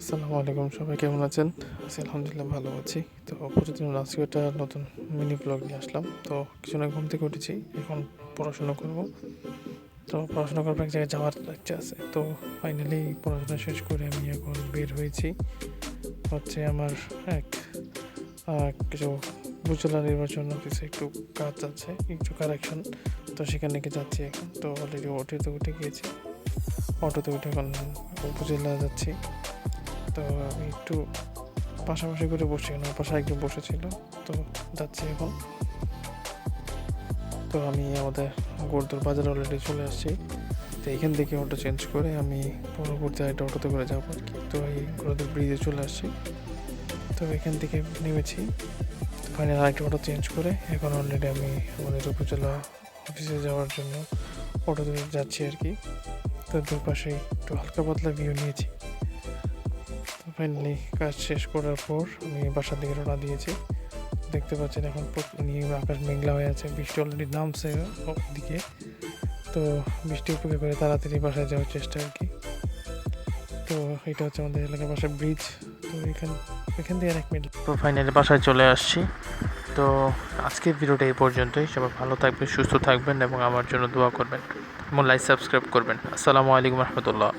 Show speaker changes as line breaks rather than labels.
আসসালামু আলাইকুম, সবাই কেমন আছেন? আছি আলহামদুলিল্লাহ ভালো আছি। তো প্রতিদিন আজকে একটা নতুন মিনি ব্লগ নিয়ে আসলাম। তো কিছু না ঘুম থেকে উঠেছি, এখন পড়াশোনা করব। তো পড়াশোনা করার এক জায়গায় যাওয়ার ইচ্ছা আছে। তো ফাইনালি পড়াশোনা শেষ করে আমি এখন বের হয়েছি। হচ্ছে আমার এক কিছু উপজেলা নির্বাচন অফিসে একটু কাজ আছে, একটু কারেকশন তো সেখানে কি যাচ্ছি এখন। তো অলরেডি অটোতে উঠে গিয়েছি। অটোতে উঠে এখন উপজেলা যাচ্ছি। তো আমি একটু পাশাপাশি করে বসে আমার পাশে একজন বসেছিল, তো যাচ্ছি এখন। তো আমি আমাদের গোরদুর বাজার অলরেডি চলে আসছি। তো এখান থেকে অটো চেঞ্জ করে আমি পরবর্তী আরেকটা অটোতে করে যাব আর কি। তো এই গোরদুর ব্রিজে চলে আসছি। তো এখান থেকে নেমেছি। ফাইনাল আরেকটা অটো চেঞ্জ করে এখন অলরেডি আমি আমাদের উপজেলা অফিসে যাওয়ার জন্য অটোতে যাচ্ছি আর কি। তো দুপাশে একটু হালকা পাতলা ভিউ নিয়েছি। ফাইনালি কাজ শেষ করার পর আমি বাসার দিকে রওনা দিয়েছি। দেখতে পাচ্ছেন এখন নীল আকাশ মেঘলা হয়ে আছে, বৃষ্টি অলরেডি নামছে দিকে। তো বৃষ্টি উপেক্ষা করে তাড়াতাড়ি বাসায় যাওয়ার চেষ্টা আর কি। তো এটা হচ্ছে আমাদের এলাকার বাসার ব্রিজ তো এখান এখান থেকে এক মিনিট তো ফাইনালি বাসায় চলে আসছি। তো আজকের ভিডিওটা এই পর্যন্তই। সবাই ভালো থাকবেন, সুস্থ থাকবেন এবং আমার জন্য দোয়া করবেন। এবং লাইক সাবস্ক্রাইব করবেন। আসসালামু আলাইকুম রহমতুল্লাহ।